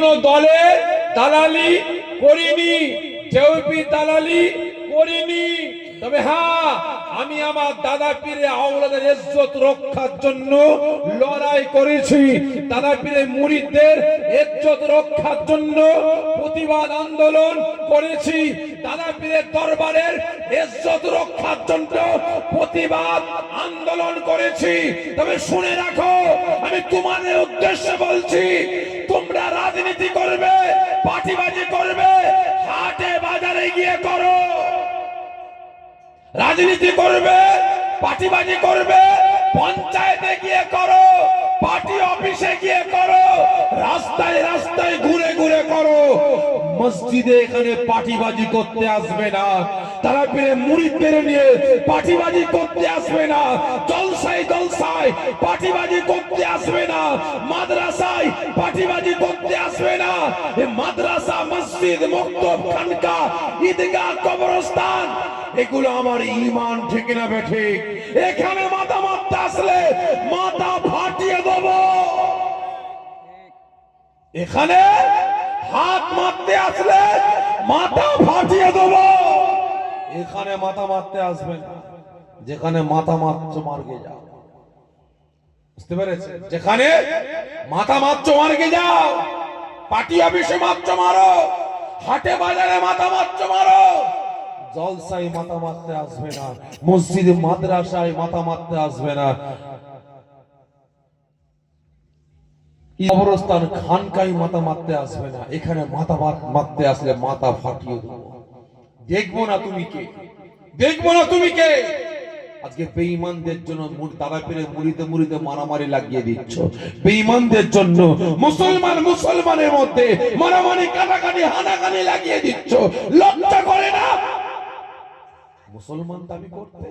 কোনো দলে দালালি করিনি জেউপি দালালি করিনি। তবে হ্যাঁ আমি আমার দাদা পীরে আওলাদের ইজ্জত রক্ষার জন্য লড়াই করেছি। দাদা পীরে মুরিদদের ইজ্জত রক্ষার জন্য প্রতিবাদ আন্দোলন করেছি। দাদা পীরের দরবারের ইজ্জত রক্ষার জন্য প্রতিবাদ আন্দোলন করেছি। তবে শুনে রাখো, আমি তোমাদের উদ্দেশ্যে বলছি রাজনীতি করবে, পার্টিবাজি করবে, হাটে বাজারে গিয়ে করো। রাজনীতি করবে, পার্টিবাজি করবে, পঞ্চায়েতে গিয়ে করো, পার্টি অফিসে গিয়ে করো। মসজিদে এখানে পার্টিবাজি করতে আসবে না। তারা পেরে মুড়ি পেরে নিয়ে পার্টিবাজি করতে আসবে না। জলসায় জলসায় পার্টিবাজি করতে আসবে না। মাদ্রাসায় পার্টিবাজি করতে আসবে না। এ মাদ্রাসা, মসজিদ, মক্তব, খানকা, ঈদগাহ, কবরস্থান, এগুলো আমার ইমান ঠিক না বেঠে এখানে মাথা মারতে আসলে মাথা ফাটিয়ে দেব। এখানে হাত মারতে আসলে মাথা ফাটিয়ে দেব। এখানে মাথা মারতে আসবে না। যেখানে মাথা মারছো, মার্গে যাও। বুঝতে পেরেছে যেখানে মাথা মারছো, মার্গে যাও। পার্টি অফিসে মারছো, মারো। হাটে বাজারে মাথা মারছো, মারো। জলসাই মাথা মারতে আসবে না। মসজিদে, মাদ্রাসায় মাথা মারতে আসবে না। কবরস্থান খানকাই মাথা মারতে আসবে না, এখানে মাথা মারতে আসলে মাথা ফাটিয়ে না তুমি কে? না তুমি কে? আজকে বেঈমানদের জন্য তারা পেরে মুড়িতে মুড়িতে মারামারি লাগিয়ে দিচ্ছ। বেঈমানদের জন্য মুসলমান মুসলমানের মধ্যে মারামারি, কাটাকাটি, হানাকানি লাগিয়ে দিচ্ছ। লজ্জা করে না? মুসলমান দাবি করতে?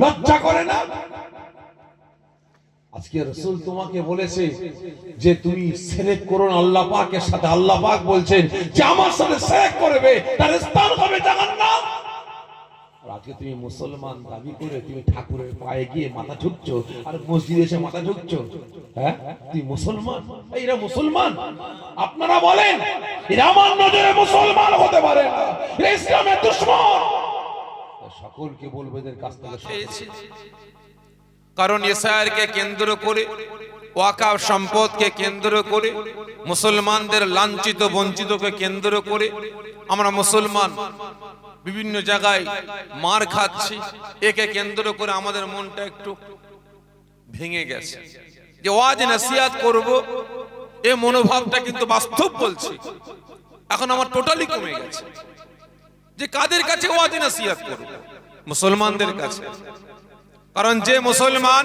লজ্জা করে না? আজকে রসুল তোমাকে বলেছে যে তুমি সেরেক করো আল্লাহ পাকের সাথে। আল্লাহ পাক বলছেন যে আমার সাথে সেরেক করবে, তার স্থান হবে জাহান্নাম। আজকে তুমি মুসলমান দাবি করে তুমি ঠাকুরের পায়ে গিয়ে মাথা ঝুঁকছো, আর মসজিদে এসে মাথা ঝুঁকছো। হ্যাঁ? তুই মুসলমান? এরা মুসলমান। আপনারা বলেন, এরা আমার নজরে মুসলমান হতে পারে না ইসলামের দুশ্মন। সকলকে বলবে এদের কাছ থেকে কারণ এসআইআরকে কেন্দ্র করে ওয়াকাফ সম্পদকে কেন্দ্র করে, মুসলমানদের লাঞ্ছিত, বঞ্চিতকে কেন্দ্র করে আমরা মুসলমান বিভিন্ন জায়গায় মার খাচ্ছি। একে কেন্দ্র করে আমাদের মনটা একটু ভেঙে গেছে। যে ওয়াজ নাসিয়াত করব, এ মনোভাবটা কিন্তু বাস্তব বলছি। এখন আমার টোটালি কমে গেছে। যে কাদের কাছে ওয়াজ নাসিয়াত করব? মুসলমানদের কাছে। কারণ যে মুসলমান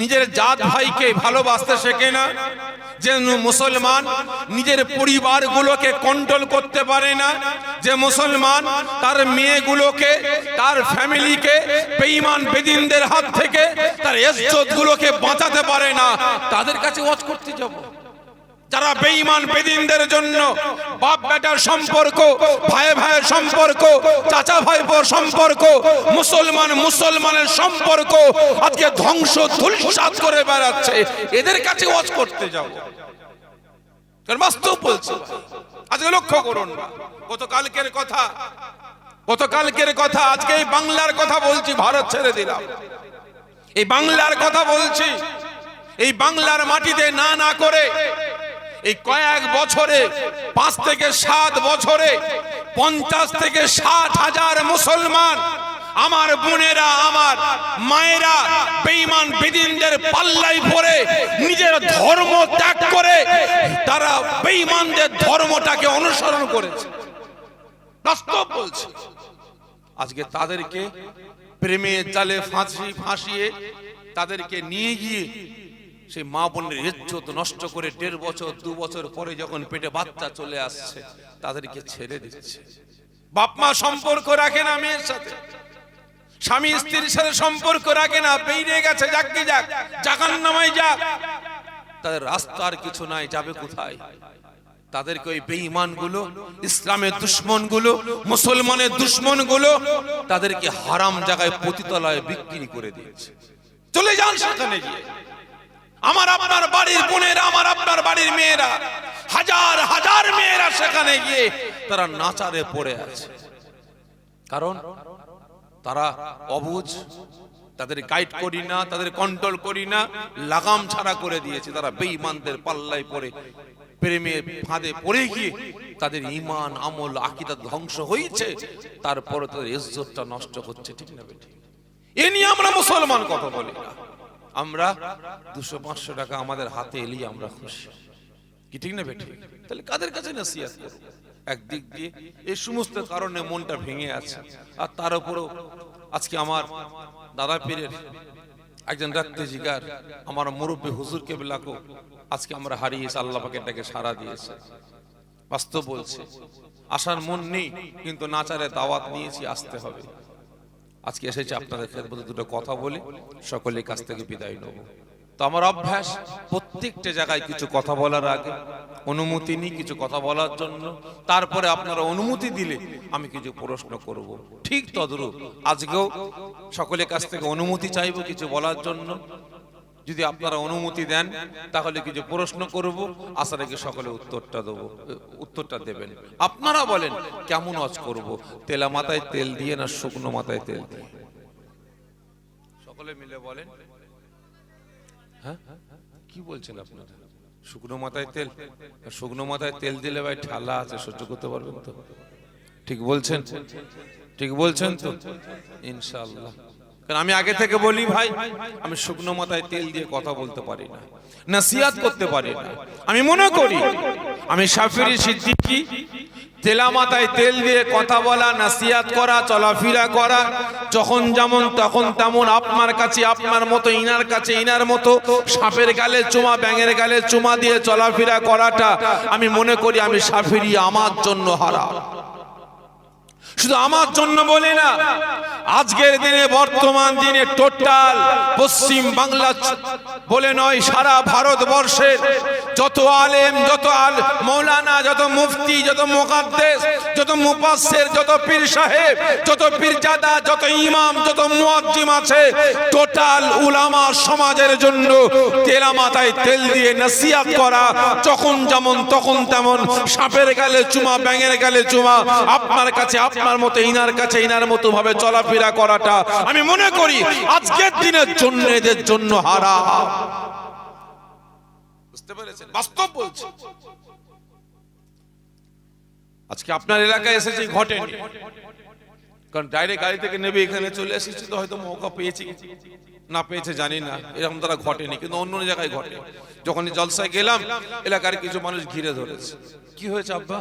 নিজের জাত ভাইকে ভালোবাসতে শেখে না, যে মুসলমান নিজের পরিবারগুলোকে কন্ট্রোল করতে পারে না, যে মুসলমান তার মেয়েগুলোকে, তার ফ্যামিলিকে, বেঈমান বেদিনদের হাত থেকে, তার ইজ্জত গুলোকে বাঁচাতে পারে না, তাদের কাছে ওয়াজ করতে যাব। যারা বেঈমান বেদিনদের জন্য বাপ বেটার সম্পর্ক, ভাই ভাইয়ের সম্পর্ক, চাচা ভাইপোর সম্পর্ক, মুসলমান মুসলমানের সম্পর্ক আজকে ধ্বংস ধুলসাত করে বেড়াচ্ছে। এদের কাছে ওয়াজ করতে যাও। বাস্তব বলছে। আজকে লক্ষ্য করুন। গতকালকের কথা গতকালকের কথা, আজকে এই বাংলার কথা বলছি, ভারত ছেড়ে দিলাম। এই বাংলার কথা বলছি। এই বাংলার মাটিতে না না করে এই কয়েক বছরে, পাঁচ থেকে সাত বছরে, পঞ্চাশ থেকে ষাট হাজার মুসলমান আমার বোনেরা, আমার মায়েরা বেঈমান বেদিনদের পাল্লাই পড়ে, নিজের ধর্ম ত্যাগ করে, তারা বেঈমানদের ধর্মটাকে অনুসরণ করেছে। বাস্তব বলছে। আজকে তাদেরকে প্রেমে জালে ফাঁসি, ফাঁসিয়ে তাদেরকে নিয়ে গিয়ে সেই মা বোনের ইজ্জত নষ্ট করে দেড় বছর, দু বছর পরে যখন পেটে বাচ্চা চলে আসছে, তাদেরকে ছেড়ে দিচ্ছে। বাপ মা সম্পর্ক রাখে না মেয়ের সাথে। স্বামী স্ত্রীর সাথে সম্পর্ক রাখে না, বেরিয়ে গেছে, যাকে যাক জাকান নামাই যাক তাদের রাস্তার কিছু নাই, যাবে কোথায়? তাদেরকে ওই বেঈমানগুলো ইসলামের দুশ্মনগুলো মুসলমানের দুশ্মনগুলো তাদেরকে হারাম জায়গায় পতিতলায় বিক্রি করে দিয়েছে। চলে যান সেখানে গিয়ে। আমার আপনার বাড়ির বোনেরা, আমার আপনার বাড়ির মেয়েরা, হাজার হাজার মেয়েরা সেখানে গিয়ে তারা নাচারে পড়ে আছে। কারণ তারা অবুজ, তাদের গাইড করি না, তাদের কন্ট্রোল করি না, লাগাম ছাড়া করে দিয়েছে। তারা বেঈমানদের পাল্লায় পড়ে, প্রেমে ফাঁদে পড়ে গিয়ে তাদের ইমান আমল, আকিদা ধ্বংস হয়েছে। তারপরে তাদের ইজ্জতটা নষ্ট হচ্ছে, ঠিক না এ নিয়ে আমরা মুসলমান কথা বলি না। আমরা দুশো পাঁচশো টাকা আমাদের হাতে এলেই আমরা খুশি। কি ঠিক না বেটি তাহলে কাদের কাছে নসিহাত একদিক দিয়ে এই সমস্ত কারণে মনটা ভেঙে আছে। আর তার উপরও আজকে আমার দাদা পীরের একজন রাখতে জিগার আমার মুরব্বী হুজুরকে বিলাকো আজকে আমরা হারিয়েছি আল্লাহ পাকে এটাকে সারা দিয়েছে। বাস্তব বলছে আসার মন নেই, কিন্তু নাচারে দাওয়াত নিয়েছি, আসতে হবে। আজকে এসেছি আপনাদের সাথে দুটো কথা বলি, সকলের কাছ থেকে বিদায় নেব। তো আমার অভ্যাস, প্রত্যেকটা জায়গায় কিছু কথা বলার আগে, অনুমতি নিই কিছু কথা বলার জন্য, তারপরে আপনারা অনুমতি দিলে আমি কিছু প্রশ্ন করব। ঠিক তদরূপ, আজকেও সকলের কাছ থেকে অনুমতি চাইব কিছু বলার জন্য। যদি আপনারা অনুমতি দেন, তাহলে কিছু প্রশ্ন করব, আশা রেখে সকলে উত্তরটা দেবো, উত্তরটা দেবেন। আপনারা বলেন, কেমন আজ করব? তেলা মাথায় তেল দিয়ে না শুকনো মাথায় তেল দিয়ে? সকলে মিলে বলেন। হ্যাঁ? কি বলছেন আপনারা? শুকনো মাথায় তেল? শুকনো মাথায় তেল দিলে ভাই ঠালা আছে, সহ্য করতে পারবেন তো? ঠিক বলছেন? ঠিক বলছেন তো? ইনশাআল্লাহ। কারণ আমি আগে থেকে বলি ভাই, আমি শুকনো মাথায় তেল দিয়ে কথা বলতে পারি না নাসিয়াত করতে পারি না। আমি মনে করি, আমি সাফিরি সিদ্দিকি, তেলা মাথায় তেল দিয়ে কথা বলা নাসিয়াত করা, চলাফেরা করা, যখন যেমন তখন তেমন আপনার কাছে, আপনার মতো, ইনার কাছে, ইনার মতো, সাপের গালে চুমা, ব্যাঙের গালে চুমা দিয়ে চলাফেরা করাটা আমি মনে করি আমি সাফিরি আমার জন্য হারা শুধু আমার জন্য বলি না, আজকের দিনে বর্তমান দিনে টোটাল পশ্চিম বাংলা বলে নয়, সারা ভারতবর্ষের যত আলেম, যত আল মৌলানা, যত মুফতি, যত মুকাদ্দেস, যত মুপাসসির যত পীর সাহেব, যত পীরজাদা যত ইমাম, যত মুয়াজ্জিম আছে টোটাল উলামা সমাজের জন্য তেলা মাথায় তেল দিয়ে নসিহত করা, যখন যেমন তখন তেমন, সাপের গালে চুমা, ব্যাঙের গালে চুমা, আপনার কাছে আপনার মতো ইনার কাছে ইনার মতো ভাবে চলাফেরা করাটা আমি মনে করি আজকের দিনের জন্য এদের জন্য হারা বুঝতে পেরেছেন? বাস্তব বলছি। আজকে আপনার এলাকায় এসেছে ঘটেনি কারণ ডাইরেক্ট গাড়ি থেকে নেবে, এখানে চলে এসেছি তো হয়তো মৌকা পেয়েছি না পেয়েছে, জানি না। এরকম তারা ঘটেনি, কিন্তু অন্য জায়গায় ঘটে। যখন জলসায় গেলাম, এলাকার কিছু মানুষ ঘিরে ধরেছে। কি হয়েছে, আব্বা?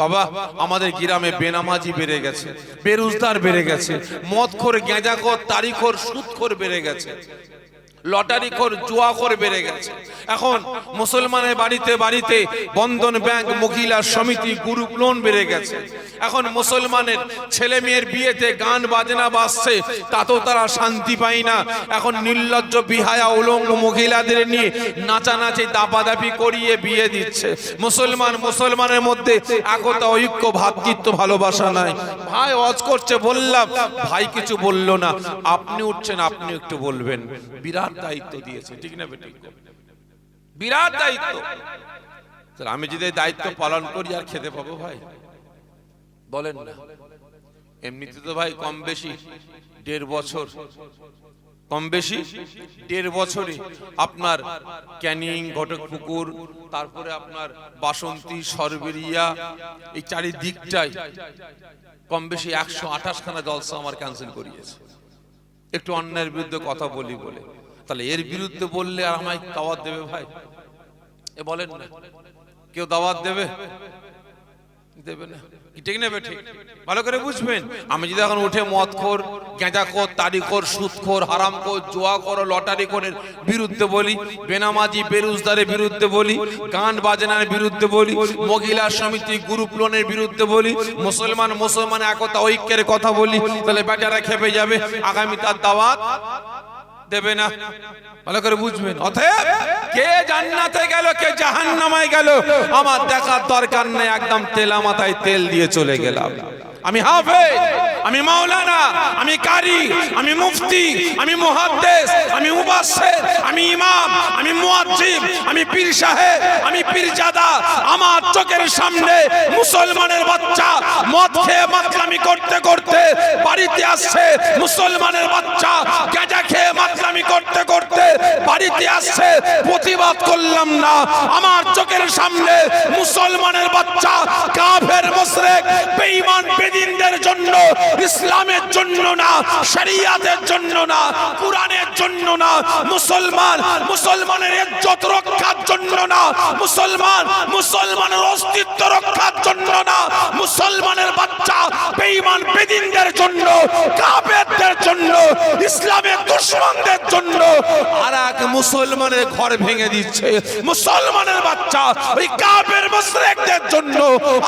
বাবা, আমাদের গ্রামে বেনামাজি বেড়ে গেছে, বেরুজদার বেড়ে গেছে মদ খোর গেঁজাখোর তারিখর, সুদখোর বেড়ে গেছে। লটারি খোর জুয়া খোর বেড়ে গেছে। এখন মুসলমানের বাড়িতে বাড়িতে বন্ধন ব্যাংক, মহিলা সমিতি গ্রুপ লোন বেড়ে গেছে। এখন মুসলমানের ছেলে মেয়ের বিয়েতে গান বাজনা বাজছে, তাতেও তারা শান্তি পায় না। এখন নির্লজ্জ, বিহায়া, উলঙ্গ মহিলাদের নিয়ে নাচানাচি, দাপাদাপি করিয়ে বিয়ে দিচ্ছে। মুসলমান মুসলমানের মধ্যে একতা, ঐক্য, ভাতৃত্ব, ভালোবাসা নাই। ভাই, অজ করছে, বললাম, ভাই কিছু বলল না। আপনি উঠছেন, আপনি একটু বলবেন। বিরাট দায়িত্ব দিয়েছে, ঠিক না বেটি বিরাট দায়িত্ব। আমি যদি দায়িত্ব পালন করি, আর খেতে পাবো ভাই? বলেন না। এমনিতে তো ভাই কম বেশি দেড় বছর। কম বেশি দেড় বছরে আপনার ক্যানিং ঘটকপুকুর তারপরে আপনার বাসন্তী, সরবেরিয়া, এই চারিদিকটাই কম বেশি একশো আঠাশ খানা জলসা আমার ক্যান্সেল করিয়েছে। একটু অন্যায়ের বিরুদ্ধে কথা বলি বলে। তাহলে এর বিরুদ্ধে বললে আর আমায় দাওয়াত দেবে ভাই? এ বলেন না। কেউ দাওয়াত দেবে? দেবে না। বুঝবেন। আমি যদি এখন উঠে লটারি বিরুদ্ধে বলি, বেনামাজি বিরুদ্ধে বলি, গান বাজনার বিরুদ্ধে বলি মহিলা সমিতি বিরুদ্ধে বলি, মুসলমান মুসলমান, একতা, ঐক্যের কথা বলি, তাহলে বেটারা খেপে যাবে। আগামী তার দাওয়াত দেবে না। ভালো করে বুঝবেন। অতএব কে জান্নাতে গেল, কে জাহান্নামায় গেল, আমার দেখার দরকার নেই, একদম তেলা মাথায় তেল দিয়ে চলে গেলাম। আমি হাফেজ, আমি মাওলানা, আমি কারি, আমি মুফতি, আমি মুহাদ্দিস, আমি মুবাশশির আমি ইমাম, আমি মুয়াজ্জিম, আমি পীর সাহেব, আমি পীরজাদা। আমার চোখের সামনে মুসলমানের বাচ্চা, মদ খেয়ে মাতলামি করতে করতে বাড়িতে আসছে। মুসলমানের বাচ্চা বাড়িতে আসছে প্রতিবাদ করলাম না। আমার চোখের সামনে মুসলমানের বাচ্চা, কাফের, মুশরিক, বেঈমান বেদিনদের জন্য, ইসলামের জন্য না, শরিয়াতের জন্য না, কোরআনের জন্য না, মুসলমান, মুসলমানের ইজ্জত রক্ষার জন্য না, মুসলমান, মুসলমানের অস্তিত্ব রক্ষার জন্য না, মুসলমানের বাচ্চা, বেঈমান বেদিনদের জন্য, কাফেরদের জন্য, ইসলামের দুশমনদের জন্য। আর এক মুসলমানের ঘর ভেঙে দিচ্ছে। মুসলমানের বাচ্চা, ওই কাফের মুশরিকদের জন্য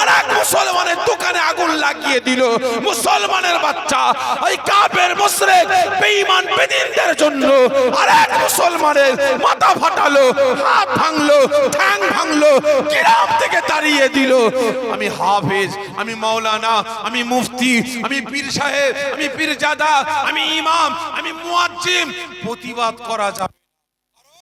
আর এক মুসলমানের দোকানে আগুন লাগিয়ে দিল। মুসলমানের বাচ্চা, ওই কাফের মুশরিক, বেঈমান বেদিনদের জন্য আর এক মুসলমানের মাথা ফাটালো, হাত ভাঙলো, ঠ্যাং ভাঙলো, গ্রাম থেকে তাড়িয়ে দিল। আমি হাফেজ, আমি মাওলানা, আমি মুফতি, আমি পীর সাহেব, আমি পীরজাদা, আমি ইমাম, আমি মুয়াজ্জিম। প্রতিবাদ করা যাবে